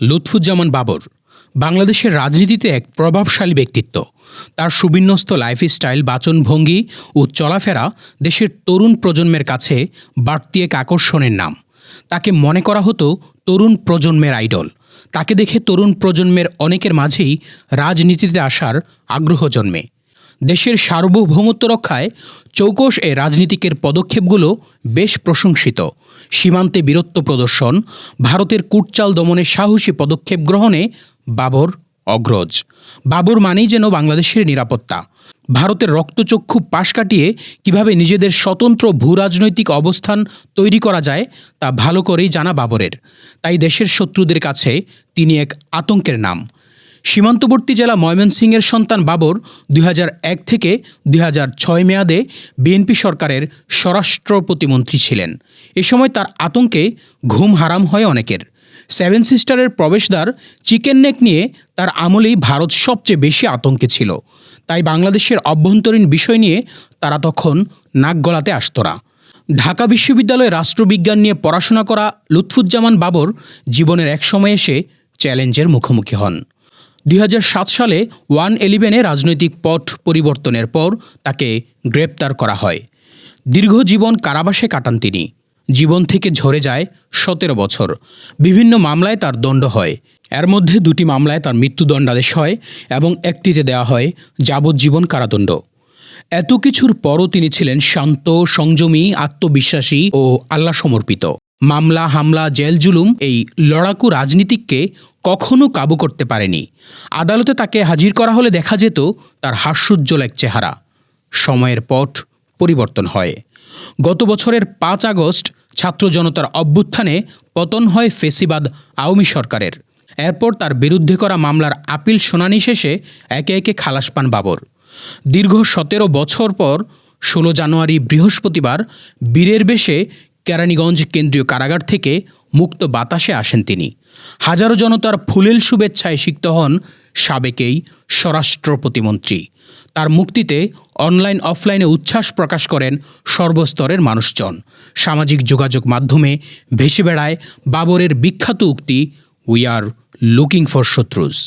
লুৎফুজ্জামান বাবর বাংলাদেশের রাজনীতিতে এক প্রভাবশালী ব্যক্তিত্ব। তার সুবিন্যস্ত লাইফস্টাইল বাচনভঙ্গি ও চলাফেরা দেশের তরুণ প্রজন্মের কাছে বাড়তি এক আকর্ষণের নাম। তাকে মনে করা হতো তরুণ প্রজন্মের আইডল। তাকে দেখে তরুণ প্রজন্মের অনেকের মাঝেই রাজনীতিতে আসার আগ্রহ জন্মে। দেশের সার্বভৌমত্ব রক্ষায় চৌকস এ রাজনীতিকের পদক্ষেপগুলো বেশ প্রশংসিত। সীমান্তে বীরত্ব প্রদর্শন, ভারতের কুটচাল দমনে সাহসী পদক্ষেপ গ্রহণে বাবর অগ্রজ। বাবর মানেই যেন বাংলাদেশের নিরাপত্তা। ভারতের রক্তচক্ষু পাশ কাটিয়ে কীভাবে নিজেদের স্বতন্ত্র ভূরাজনৈতিক অবস্থান তৈরি করা যায়, তা ভালো করেই জানা বাবরের। তাই দেশের শত্রুদের কাছে তিনি এক আতঙ্কের নাম। সীমান্তবর্তী জেলা ময়মনসিংহের সন্তান বাবর দুই এক থেকে দুই ছয় মেয়াদে বিএনপি সরকারের স্বরাষ্ট্র প্রতিমন্ত্রী ছিলেন। এ সময় তার আতঙ্কে ঘুম হারাম হয় অনেকের। সেভেন সিস্টারের প্রবেশদ্বার চিকেন নেক নিয়ে তার আমলেই ভারত সবচেয়ে বেশি আতঙ্কে ছিল। তাই বাংলাদেশের অভ্যন্তরীণ বিষয় নিয়ে তারা তখন নাক গলাতে আসত না। ঢাকা বিশ্ববিদ্যালয়ে রাষ্ট্রবিজ্ঞান নিয়ে পড়াশোনা করা লুৎফুজ্জামান বাবর জীবনের এক সময় এসে চ্যালেঞ্জের মুখোমুখি হন। দুই হাজার সাত সালে ওয়ান এলিভেনে রাজনৈতিক পথ পরিবর্তনের পর তাকে গ্রেপ্তার করা হয়। দীর্ঘ জীবন কারাবাসে কাটান তিনি। জীবন থেকে ঝরে যায় সতেরো বছর। বিভিন্ন মামলায় তার দণ্ড হয়। এর মধ্যে দুটি মামলায় তার মৃত্যুদণ্ডাদেশ হয় এবং একটিতে দেওয়া হয় যাবজ্জীবন কারাদণ্ড। এত কিছুর পরও তিনি ছিলেন শান্ত, সংযমী, আত্মবিশ্বাসী ও আল্লাহ সমর্পিত। মামলা, হামলা জেল জুলুম এই লড়াকু রাজনীতিককে কখনো কাবু করতে পারেনি। আদালতে তাকে হাজির করা হলে দেখা যেত তার হাস্যোজ্জ্বল এক চেহারা। সময়ের পট পরিবর্তন হয়। গত বছরের পাঁচ আগস্ট ছাত্র জনতার অভ্যুত্থানে পতন হয় ফেসিবাদ আওয়ামী সরকারের। এরপর তার বিরুদ্ধে করা মামলার আপিল শুনানি শেষে একে একে খালাস পান বাবর। দীর্ঘ সতেরো বছর পর ষোলো জানুয়ারি বৃহস্পতিবার বীরের বেশে কেরানীগঞ্জ কেন্দ্রীয় কারাগার থেকে মুক্ত বাতাসে আসেন তিনি। হাজারো জনতার ফুলেল শুভেচ্ছায় সিক্ত হন সাবেকেই স্বরাষ্ট্র প্রতিমন্ত্রী। তার মুক্তিতে অনলাইন অফলাইনে উচ্ছ্বাস প্রকাশ করেন সর্বস্তরের মানুষজন। সামাজিক যোগাযোগ মাধ্যমে ভেসে বেড়ায় বাবরের বিখ্যাত উক্তি উই আর লুকিং ফর শত্রুস